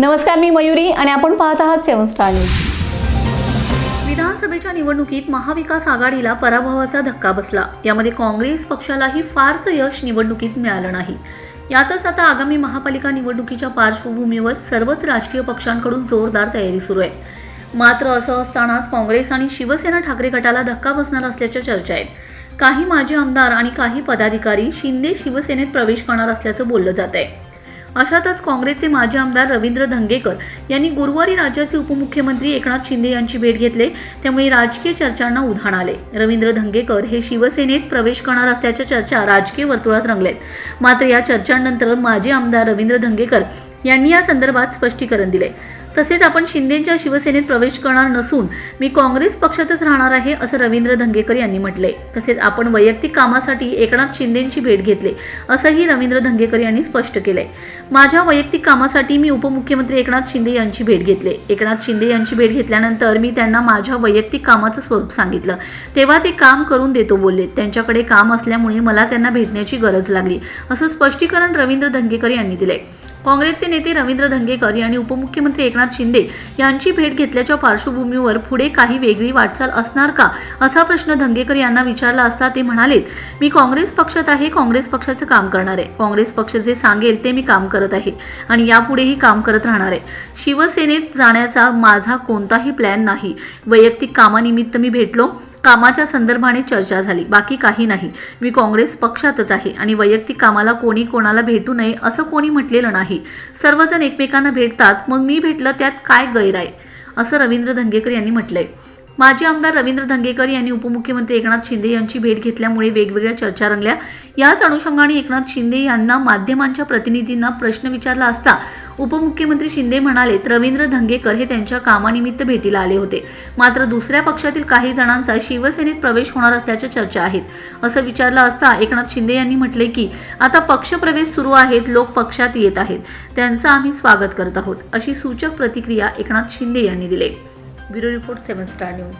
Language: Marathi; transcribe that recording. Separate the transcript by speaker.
Speaker 1: नमस्कार मी मयुरी आणि आपण पाहत आहात सेवन स्टार न्यूज.
Speaker 2: विधानसभेच्या निवडणुकीत महाविकास आघाडीला पराभवाचा धक्का बसला. यामध्ये काँग्रेस पक्षालाही फारसं यश निवडणुकीत मिळालं नाही. यातच आता आगामी महापालिका निवडणुकीच्या पार्श्वभूमीवर सर्वच राजकीय पक्षांकडून जोरदार तयारी सुरू आहे. मात्र असं असतानाच काँग्रेस आणि शिवसेना ठाकरे गटाला धक्का बसणार असल्याच्या चर्चा आहेत. काही माजी आमदार आणि काही पदाधिकारी शिंदे शिवसेनेत प्रवेश करणार असल्याचं बोललं जात आहे अशातच काँग्रेसचे माजी आमदार रवींद्र धंगेकर यांनी गुरुवारी राज्याचे उपमुख्यमंत्री एकनाथ शिंदे यांची भेट घेतले. त्यामुळे राजकीय चर्चांना उधाण आले. रवींद्र धंगेकर हे शिवसेनेत प्रवेश करणार असल्याच्या चर्चा राजकीय वर्तुळात रंगलेत. मात्र या चर्चांनंतर माजी आमदार रवींद्र धंगेकर यांनी या संदर्भात स्पष्टीकरण दिले. तसेच आपण शिंदेच्या शिवसेनेत प्रवेश करणार नसून मी काँग्रेस पक्षातच राहणार आहे असं रवींद्र धंगेकर यांनी म्हटले तसेच आपण वैयक्तिक कामासाठी एकनाथ शिंदेंची भेट घेतली असंही रवींद्र धंगेकर यांनी स्पष्ट केलंय. माझ्या वैयक्तिक कामासाठी मी उपमुख्यमंत्री एकनाथ शिंदे यांची भेट घेतली. एकनाथ शिंदे यांची भेट घेतल्यानंतर मी त्यांना माझ्या वैयक्तिक कामाचं स्वरूप सांगितलं. तेव्हा ते काम करून देतो बोलले. त्यांच्याकडे काम असल्यामुळे मला त्यांना भेटण्याची गरज लागली असं स्पष्टीकरण रवींद्र धंगेकर यांनी दिले काँग्रेसचे नेते रवींद्र धंगेकर यांनी उपमुख्यमंत्री एकनाथ शिंदे यांची भेट घेतल्याच्या पार्श्वभूमीवर पुढे काही वेगळी वाटचाल असणार का असा प्रश्न धंगेकर यांना विचारला असता ते म्हणालेत मी काँग्रेस पक्षात आहे काँग्रेस पक्षाचं काम करणार. आहे काँग्रेस पक्ष जे सांगेल ते मी काम करत आहे आणि यापुढेही काम करत राहणार आहे. शिवसेनेत जाण्याचा माझा कोणताही प्लॅन नाही. वैयक्तिक कामानिमित्त मी भेटलो. कामाच्या संदर्भाने चर्चा झाली. बाकी काही नाही. मी काँग्रेस पक्षातच आहे आणि वैयक्तिक कामाला कोणी कोणाला भेटू नये असं कोणी म्हटलेलं नाही. सर्वजण एकमेकांना भेटतात. मग मी भेटलं त्यात काय गैर आहे? असं रवींद्र धंगेकर यांनी म्हटलंय. माजी आमदार रवींद्र धंगेकर यांनी उपमुख्यमंत्री एकनाथ शिंदे यांची भेट घेतल्यामुळे वेगवेगळ्या चर्चा रंगल्या. याच अनुषंगाने एकनाथ शिंदे यांना माध्यमांच्या प्रतिनिधींना प्रश्न विचारला असता उपमुख्यमंत्री शिंदे म्हणालेत रवींद्र धंगेकर हे त्यांच्या कामानिमित्त भेटीला आले होते. मात्र दुसऱ्या पक्षातील काही जणांचा शिवसेनेत प्रवेश होणार असल्याच्या चर्चा आहेत. असं विचारलं असता एकनाथ शिंदे यांनी म्हटले की आता पक्षप्रवेश सुरू आहेत लोक पक्षात येत आहेत. त्यांचं आम्ही स्वागत करत आहोत. अशी सूचक प्रतिक्रिया एकनाथ शिंदे यांनी दिली. Bureau report seven star news